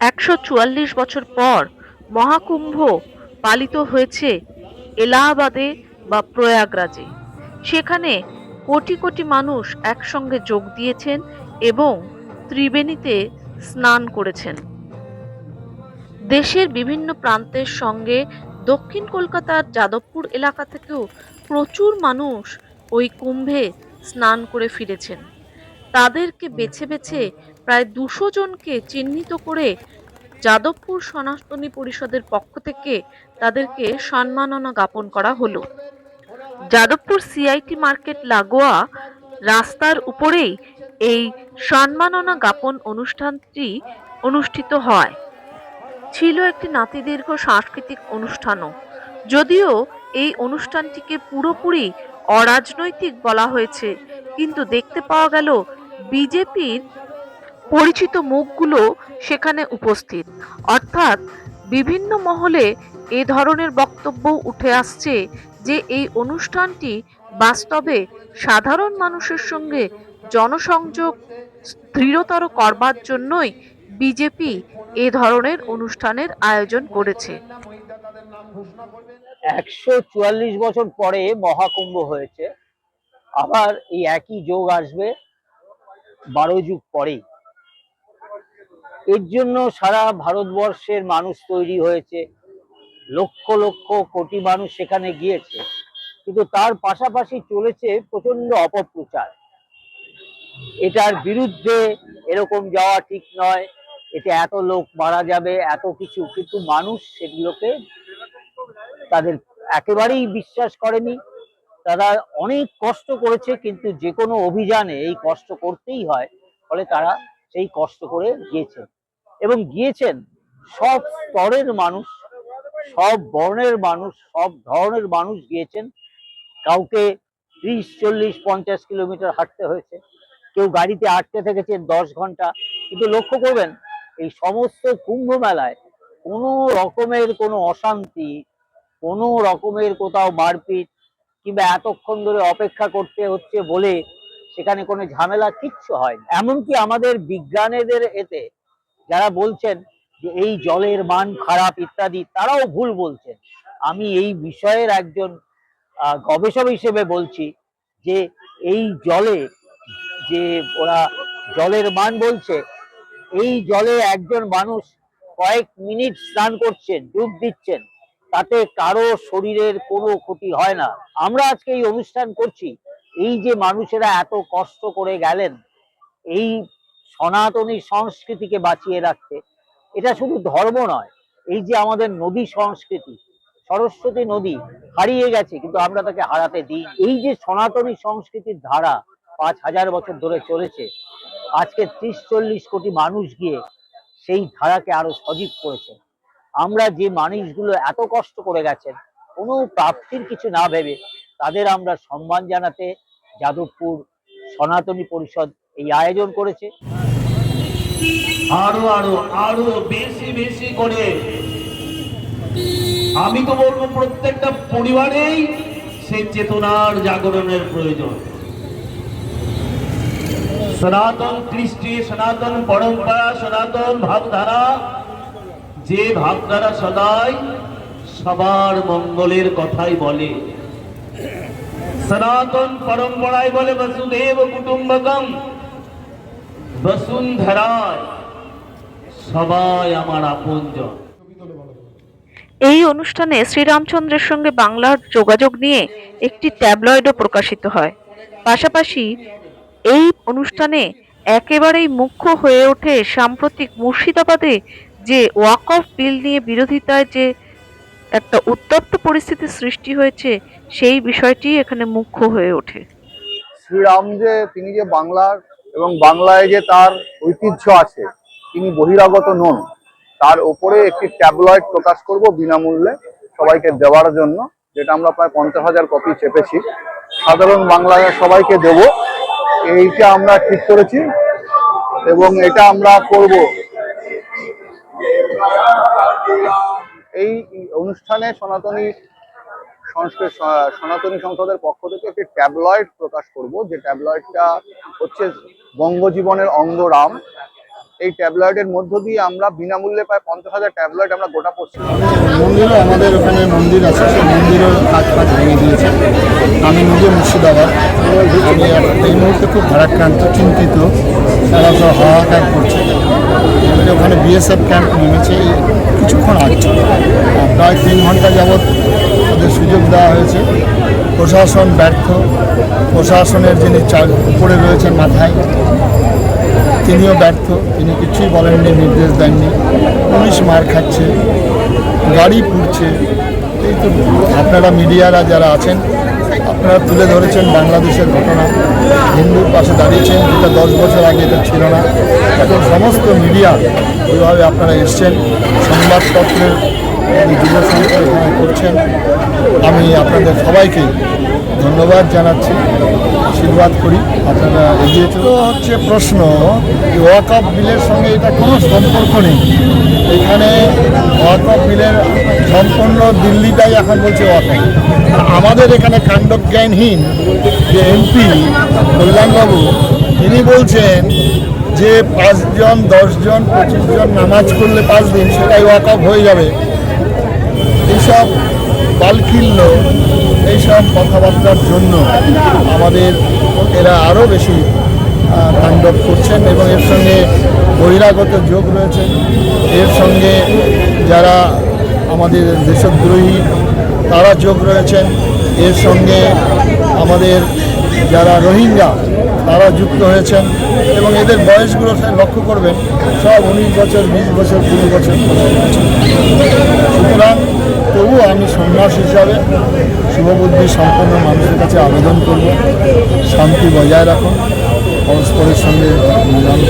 একশো চুয়াল্লিশ বছর পর মহাকুম্ভ পালিত হয়েছে এলাহাবাদে বা প্রয়াগরাজে। সেখানে কোটি কোটি মানুষ একসঙ্গে যোগ দিয়েছেন এবং ত্রিবেণীতে স্নান করেছেন। দেশের বিভিন্ন প্রান্তের সঙ্গে দক্ষিণ কলকাতার যাদবপুর এলাকা থেকেও প্রচুর মানুষ ওই কুম্ভে স্নান করে ফিরেছেন। তাদেরকে বেছে বেছে প্রায় দুশো জনকে চিহ্নিত করে যাদবপুর সনাতনী পরিষদের পক্ষ থেকে তাদেরকে সম্মাননা জ্ঞাপন করা হলো। যাদবপুর সিআইটি মার্কেট লাগোয়া রাস্তার উপরেই এই সম্মাননা জ্ঞাপন অনুষ্ঠানটি অনুষ্ঠিত হয়। ছিল একটি নাতিদীর্ঘ সাংস্কৃতিক অনুষ্ঠানও। যদিও এই অনুষ্ঠানটিকে পুরোপুরি অরাজনৈতিক বলা হয়েছে। কিন্তু দেখতে পাওয়া গেল, বিজেপির পরিচিত মুখগুলো সেখানে উপস্থিত। অর্থাৎ বিভিন্ন মহলে এ ধরনের বক্তব্য উঠে আসছে যে এই অনুষ্ঠানটি বাস্তবে সাধারণ মানুষের সঙ্গে জনসংযোগ দৃঢ়তর করবার জন্যই বিজেপি এ ধরনের অনুষ্ঠানের আয়োজন করেছে। একশো চুয়াল্লিশ বছর পরে মহাকুম্ভ হয়েছে। আবার এই একই যোগ আসবে বারো যুগ পরেই। এর জন্য সারা ভারতবর্ষের মানুষ তৈরি হয়েছে। লক্ষ লক্ষ কোটি মানুষ সেখানে গিয়েছে। কিন্তু তার পাশাপাশি চলেছে প্রচণ্ড অপপ্রচার। এটার বিরুদ্ধে এরকম যাওয়া ঠিক নয়। এতে এত লোক মারা যাবে, এত কিছু, কিন্তু মানুষ সেগুলোকে তাদের একেবারেই বিশ্বাস করেনি। তারা অনেক কষ্ট করেছে, কিন্তু যে কোনো অভিযানে এই কষ্ট করতেই হয়, ফলে তারা সেই কষ্ট করে গিয়েছেন। এবং গিয়েছেন সব স্তরের মানুষ, সব বর্ণের মানুষ, সব ধরনের মানুষ গিয়েছেন। কাউকে ত্রিশ, চল্লিশ, পঞ্চাশ কিলোমিটার হাঁটতে হয়েছে, কেউ গাড়িতে আটকে থেকেছেন দশ ঘণ্টা, কিন্তু লক্ষ্য করবেন এই সমস্ত কুম্ভ মেলায় কোনো রকমের কোনো অশান্তি, কোনো রকমের কোথাও মারপিট কিংবা এতক্ষণ ধরে অপেক্ষা করতে হচ্ছে বলে সেখানে কোনো ঝামেলা কিচ্ছু হয় এমনকি আমাদের বিজ্ঞানীদের এতে যারা বলছেন যে এই জলের মান খারাপ ইত্যাদি, তারাও ভুল বলছেন। আমি এই বিষয়ের একজন গবেষক হিসেবে বলছি যে এই জলে যে ওরা জলের মান বলছে এই জলে একজন মানুষ কয়েক মিনিট স্নান করছেন, ডুব দিচ্ছেন, তাতে কারও শরীরের কোনো ক্ষতি হয় না। আমরা আজকে এই অনুষ্ঠান করছি। এই যে মানুষেরা এত কষ্ট করে গেলেন, এই সনাতনী সংস্কৃতিকে বাঁচিয়ে রাখতে, এটা শুধু ধর্ম নয়, এই যে আমাদের নদী সংস্কৃতি, সরস্বতী নদী হারিয়ে গেছে, কিন্তু আমরা তাকে হারাতে দিই এই যে সনাতনী সংস্কৃতির ধারা পাঁচ হাজার বছর ধরে চলেছে আজকে ত্রিশ চল্লিশ কোটি মানুষ গিয়ে সেই ধারাকে আরও সজীব করেছে। আমরা যে মানুষগুলো এত কষ্ট করে গেছেন, কোনো প্রাপ্তির কিছু না ভেবে তাদের আমরা সম্মান জানাতে যাদবপুর সনাতনী পরিষদ এই আয়োজন করেছে। আরও আরও আরও বেশি বেশি করে। আমি তো বলব প্রত্যেকটা পরিবারেই সেই চেতনার জাগরণের প্রয়োজন। সনাতন কৃষ্টি, সনাতন পরম্পরা, সনাতন ভাবধারা, যে ভাবধারা সদাই সবার মঙ্গলের কথাই বলে। সনাতন পরম্পরায় বলে বসুদেব কুটুম্বকম, বসুন্ধরায় সবাই আমার আপনজন। এই অনুষ্ঠানে শ্রীরামচন্দ্রের সঙ্গে বাংলার যোগাযোগ নিয়ে একটি ট্যাবলয়েডও প্রকাশিত হয়। পাশাপাশি এই অনুষ্ঠানে একেবারেই মুখ্য হয়ে ওঠে সাম্প্রতিক মুর্শিদাবাদে যে ওয়াক অফ বিল নিয়ে বিরোধিতায় যে একটা উত্তপ্ত পরিস্থিতির সৃষ্টি হয়েছে, সেই বিষয়টি এখানে মুখ্য হয়ে ওঠে। শ্রীরাম যে তিনি যে বাংলার এবং বাংলায় যে তার ঐতিহ্য আছে, তিনি বহিরাগত নন, তার উপরে একটি ট্যাবলয়েড প্রকাশ করব বিনামূল্যে সবাইকে দেওয়ার জন্য, যেটা আমরা প্রায় পঞ্চাশ হাজার কপি চেপেছি। সাধারণ বাংলায় সবাইকে দেব। এইটা আমরা ঠিক করেছি এবং এটা আমরা করব। এই অনুষ্ঠানে সনাতনী সংস্কৃত সনাতনী সংসদের পক্ষ থেকে একটি ট্যাবলয়েড প্রকাশ করব। যে ট্যাবলয়েডটা হচ্ছে বঙ্গজীবনের অঙ্গরাম। এই ট্যাবলয়েডের মধ্য দিয়ে আমরা বিনামূল্যে প্রায় পঞ্চাশ হাজার ট্যাবলয়েড আমরা গোটা পশ্চিম মন্দিরও আমাদের ওখানে মন্দির আছে, সেই মন্দিরও কাজ ফাজ ভেঙে দিয়েছে। আমি নিজে মুর্শিদাবাদ। আমি এই মুহূর্তে খুব ভারাক্রান্ত, চিন্তিত। তারা তো হাহাকার করছে। ওখানে বিএসএফ ক্যাম্প নেমেছে কিছুক্ষণ আগে। প্রায় তিন ঘণ্টা যাবৎ ওদের সুযোগ দেওয়া হয়েছে। প্রশাসন ব্যর্থ। প্রশাসনের যিনি উপরে রয়েছেন মাথায় তিনিও ব্যর্থ, তিনি কিছুই বলেননি, নির্দেশ দেননি। পুলিশ মার খাচ্ছে, গাড়ি পুড়ছে। এই তো আপনারা মিডিয়ারা যারা আছেন, আপনারা তুলে ধরেছেন বাংলাদেশের ঘটনা। হিন্দুর পাশে দাঁড়িয়েছেন, যেটা দশ বছর আগে এটা ছিল না। এখন সমস্ত মিডিয়া ওইভাবে আপনারা এসছেন, সংবাদপত্রের যুব করছেন, আমি আপনাদের সবাইকে ধন্যবাদ জানাচ্ছি। আশীর্বাদ করি, আপনারা এগিয়ে তো হচ্ছে প্রশ্ন ওয়াকআপ বিলের সঙ্গে এটা কোনো সম্পর্ক নেই। এখানে ওয়াকআপ বিলের সম্পূর্ণ দিল্লিটাই এখন বলছে আর আমাদের এখানে কাণ্ডজ্ঞানহীন যে এমপি কল্যাণবাবু, তিনি বলছেন যে পাঁচজন, দশজন পঁচিশ জন নামাজ করলে পাঁচ দিন সেটাই ওয়াকআপ হয়ে যাবে। এইসব বালকিল্য এইসব কথাবার্তার জন্য আমাদের এরা আরও বেশি তাণ্ডব করছেন এবং এর সঙ্গে বহিরাগত যোগ রয়েছে। এর সঙ্গে যারা আমাদের দেশদ্রোহী, তারা যোগ রয়েছেন। এর সঙ্গে আমাদের যারা রোহিঙ্গা, তারা যুক্ত হয়েছেন এবং এদের বয়সগুলো লক্ষ্য করবেন। সব উনিশ বছর, বিশ বছর, কুড়ি বছর। সুতরাং তবুও আমি সন্ন্যাস হিসাবে শুভবুদ্ধি সম্পন্ন মানুষের কাছে আবেদন করব। শান্তি বজায় রাখুন। পরস্পরের সঙ্গে মিলন।